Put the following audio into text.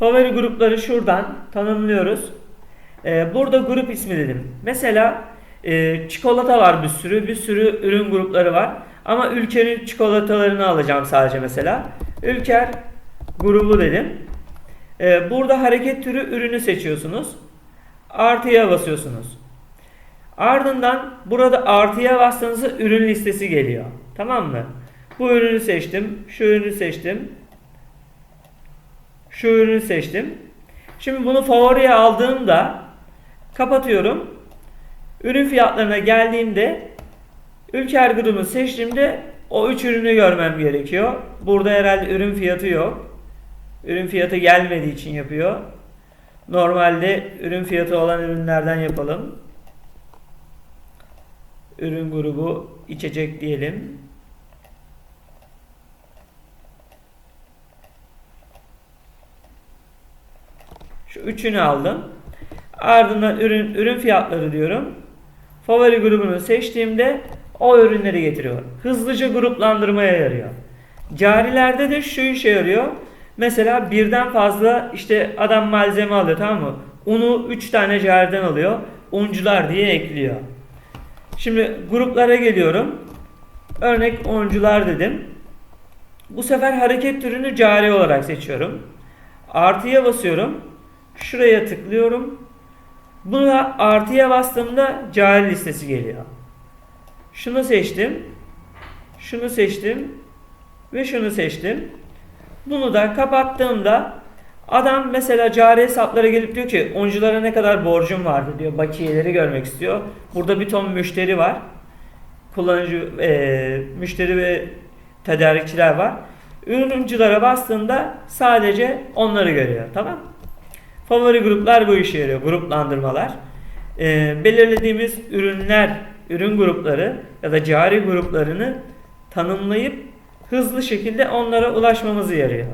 Favori grupları şuradan tanımlıyoruz. Ee, burada grup ismi dedim. Mesela e, çikolata var bir sürü, bir sürü ürün grupları var. Ama ülkenin çikolatalarını alacağım sadece mesela. Ülker grubu dedim. Ee, burada hareket türü ürünü seçiyorsunuz. Artıya basıyorsunuz. Ardından burada artıya bastığınızda ürün listesi geliyor. Tamam mı? Bu ürünü seçtim. Şu ürünü seçtim. Şu ürünü seçtim. Şimdi bunu favoriye aldığımda kapatıyorum. Ürün fiyatlarına geldiğimde Ülker grubunu seçtiğimde o üç ürünü görmem gerekiyor. Burada herhalde ürün fiyatı yok. Ürün fiyatı gelmediği için yapıyor. Normalde ürün fiyatı olan ürünlerden yapalım. Ürün grubu içecek diyelim. Şu üçünü aldım. Ardından ürün ürün fiyatları diyorum. Favori grubunu seçtiğimde o ürünleri getiriyor. Hızlıca gruplandırmaya yarıyor. Carilerde de şu işe yarıyor. Mesela birden fazla işte adam malzeme alıyor tamam mı? Unu 3 tane cariden alıyor. Uncular diye ekliyor. Şimdi gruplara geliyorum. Örnek uncular dedim. Bu sefer hareket türünü cari olarak seçiyorum. Artıya basıyorum. Şuraya tıklıyorum. Buna artıya bastığımda cari listesi geliyor. Şunu seçtim. Şunu seçtim. Ve şunu seçtim. Bunu da kapattığımda adam mesela cari hesaplara gelip diyor ki onculara ne kadar borcum vardı diyor. Bakiyeleri görmek istiyor. Burada bir ton müşteri var. Kullanıcı, e, müşteri ve tedarikçiler var. Ürüncülere bastığında sadece onları görüyor. Tamam Favori gruplar bu işe yarıyor. Gruplandırmalar. E, belirlediğimiz ürünler, ürün grupları ya da cari gruplarını tanımlayıp hızlı şekilde onlara ulaşmamızı yarıyor.